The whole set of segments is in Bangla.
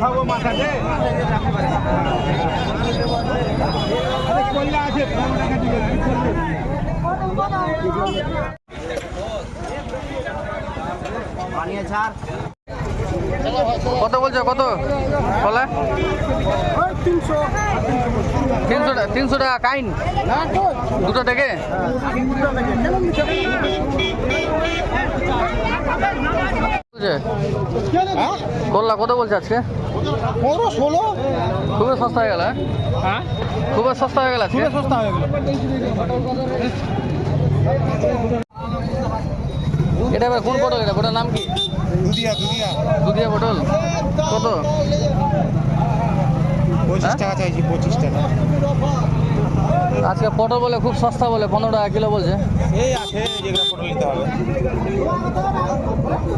খাব মাথাতে। আছে কত বলছো কত? কলা তিনশো তিনশো টাকা তিনশো টাকা কাইন? দুটো থেকে? বলছে? করলা কত বলছে আজকে? পনেরো ষোলো খুবই সস্তা হয়ে গেল হ্যাঁ? খুবই সস্তা হয়ে গেল আজকে? সস্তা হয়ে গেল এটা এবার কোন পটল এটা? ওটার নাম কি? দুধিয়া দুধিয়া। দুধিয়া পটল কত? পঁচিশ হ্যাঁ? টাকা চাইছি পঁচিশ টাকা। আজকে পটল বলে খুব সস্তা বলে পনেরো টাকা কিলো বলছে। এই আছে যেগুলো পটল নিতে হবে।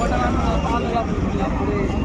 কটা লাভ লাভ করে